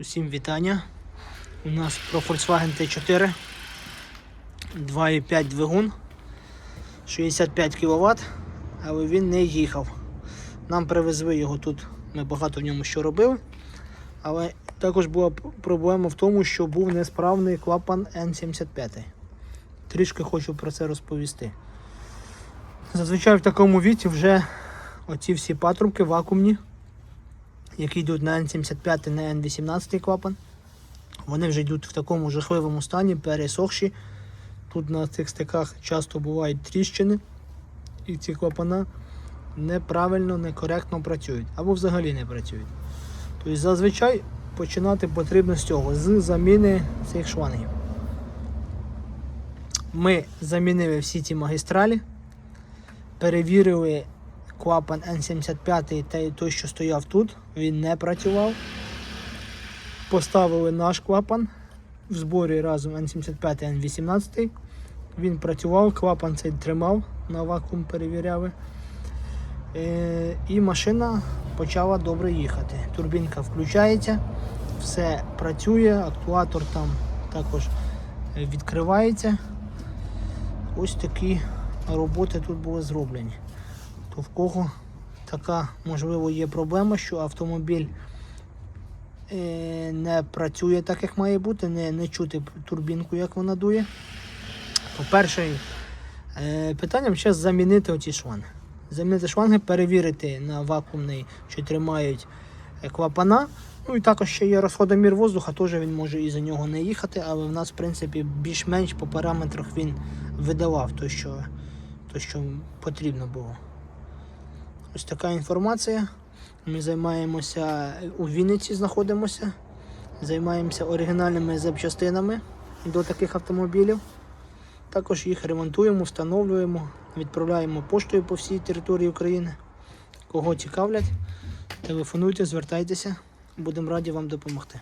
Усім вітання. У нас про Volkswagen T4 2,5 двигун 65 кВт, але він не їхав. Нам привезли його тут, ми багато в ньому що робили. Але також була проблема в тому, що був несправний клапан N75. Трішки хочу про це розповісти. Зазвичай в такому віці вже оці всі патрубки вакуумні які йдуть на N75 і на N18 клапан. Вони вже йдуть в такому жахливому стані, пересохші. Тут на цих стиках часто бувають тріщини, і ці клапана неправильно, некоректно працюють або взагалі не працюють. Тобто зазвичай починати потрібно з цього, з заміни цих шлангів. Ми замінили всі ці магістралі, перевірили клапан N75 та той, що стояв тут, він не працював. Поставили наш клапан в зборі разом N75 і N18. Він працював, клапан цей тримав, на вакуум перевіряли. Е, і машина почала добре їхати. Турбінка включається, все працює, актуатор там також е, відкривається. Ось такі роботи тут були зроблені то в кого така можливо є проблема, що автомобіль е, не працює так, як має бути, не, не чути турбінку, як вона дує. По-перше, е, питанням зараз замінити оці шланги. Замінити шланги, перевірити на вакуумний, чи тримають е, клапана. Ну і також ще є розходомір воздуха, теж він може і за нього не їхати, але в нас, в принципі, більш-менш по параметрах він видавав те, що, то, що потрібно було. Ось така інформація. Ми займаємося у Вінниці, знаходимося. Займаємося оригінальними запчастинами до таких автомобілів. Також їх ремонтуємо, встановлюємо, відправляємо поштою по всій території України. Кого цікавлять, телефонуйте, звертайтеся, будемо раді вам допомогти.